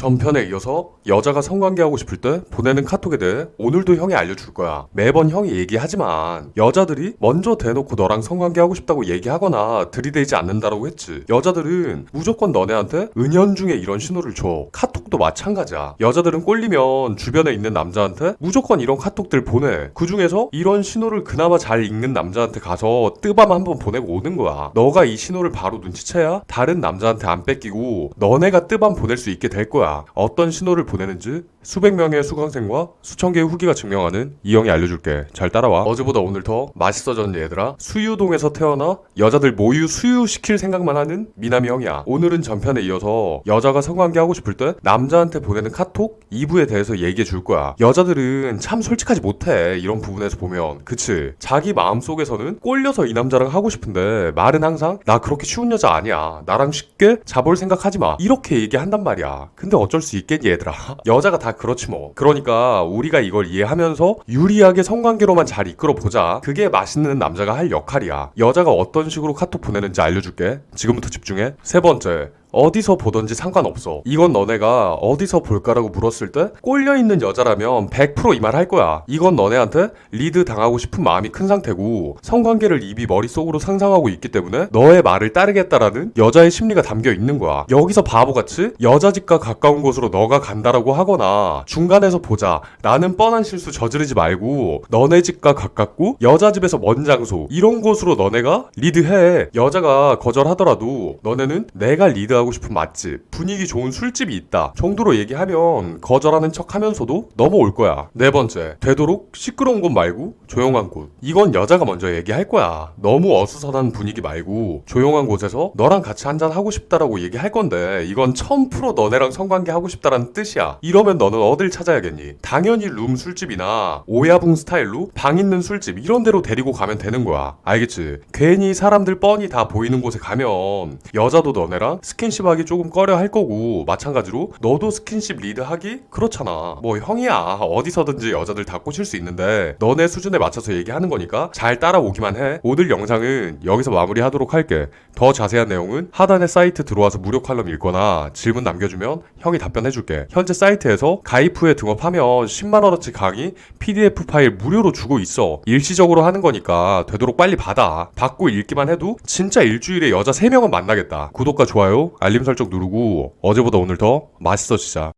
전편에 이어서 여자가 성관계하고 싶을 때 보내는 카톡에 대해 오늘도 형이 알려줄 거야. 매번 형이 얘기하지만 여자들이 먼저 대놓고 너랑 성관계하고 싶다고 얘기하거나 들이대지 않는다라고 했지. 여자들은 무조건 너네한테 은연중에 이런 신호를 줘. 카톡도 마찬가지야. 여자들은 꼴리면 주변에 있는 남자한테 무조건 이런 카톡들 보내. 그 중에서 이런 신호를 그나마 잘 읽는 남자한테 가서 뜨밤 한번 보내고 오는 거야. 너가 이 신호를 바로 눈치채야 다른 남자한테 안 뺏기고 너네가 뜨밤 보낼 수 있게 될 거야. 어떤 신호를 보내는지 수백 명의 수강생과 수천 개의 후기가 증명하는 이 형이 알려줄게. 잘 따라와. 어제보다 오늘 더 맛있어졌니 얘들아? 수유동에서 태어나 여자들 모유 수유시킬 생각만 하는 미남이 형이야. 오늘은 전편에 이어서 여자가 성관계 하고 싶을 때 남자한테 보내는 카톡 2부에 대해서 얘기해 줄 거야. 여자들은 참 솔직하지 못해. 이런 부분에서 보면. 그치? 자기 마음속에서는 꼴려서 이 남자랑 하고 싶은데 말은 항상 나 그렇게 쉬운 여자 아니야. 나랑 쉽게 잡을 생각하지 마. 이렇게 얘기한단 말이야. 근데 어쩔 수 있겠니 얘들아? 여자가 다 그렇지 뭐. 그러니까 우리가 이걸 이해하면서 유리하게 성관계로만 잘 이끌어 보자. 그게 맛있는 남자가 할 역할이야. 여자가 어떤 식으로 카톡 보내는지 알려줄게. 지금부터 집중해. 세 번째. 어디서 보던지 상관없어. 이건 너네가 어디서 볼까라고 물었을 때 꼴려있는 여자라면 100%이 말 할 거야. 이건 너네한테 리드 당하고 싶은 마음이 큰 상태고 성관계를 입이 머릿속으로 상상하고 있기 때문에 너의 말을 따르겠다라는 여자의 심리가 담겨 있는 거야. 여기서 바보같이 여자 집과 가까운 곳으로 너가 간다라고 하거나 중간에서 보자 라는 뻔한 실수 저지르지 말고 너네 집과 가깝고 여자 집에서 먼 장소 이런 곳으로 너네가 리드해. 여자가 거절하더라도 너네는 내가 리드 하고 싶은 맛집, 분위기 좋은 술집이 있다 정도로 얘기하면 거절하는 척 하면서도 넘어올 거야. 네 번째, 되도록 시끄러운 곳 말고 조용한 곳. 이건 여자가 먼저 얘기할 거야. 너무 어수선한 분위기 말고 조용한 곳에서 너랑 같이 한잔 하고 싶다라고 얘기할 건데 이건 1000% 너네랑 성관계 하고 싶다라는 뜻이야. 이러면 너는 어딜 찾아야겠니? 당연히 룸 술집이나 오야붕 스타일로 방 있는 술집 이런 데로 데리고 가면 되는 거야. 알겠지? 괜히 사람들 뻔히 다 보이는 곳에 가면 여자도 너네랑 스킨 십 하기 조금 꺼려 할 거고 마찬가지로 너도 스킨십 리드 하기 그렇잖아. 뭐 형이야. 어디서든지 여자들 다 꼬실 수 있는데 너네 수준에 맞춰서 얘기하는 거니까 잘 따라오기만 해. 오늘 영상은 여기서 마무리하도록 할게. 더 자세한 내용은 하단에 사이트 들어와서 무료 칼럼 읽거나 질문 남겨주면 형이 답변해줄게. 현재 사이트에서 가입 후에 등업하면 10만 원어치 강의 PDF 파일 무료로 주고 있어. 일시적으로 하는 거니까 되도록 빨리 받아. 받고 읽기만 해도 진짜 일주일에 여자 3명은 만나겠다. 구독과 좋아요, 알림 설정 누르고 어제보다 오늘 더 맛있어지자.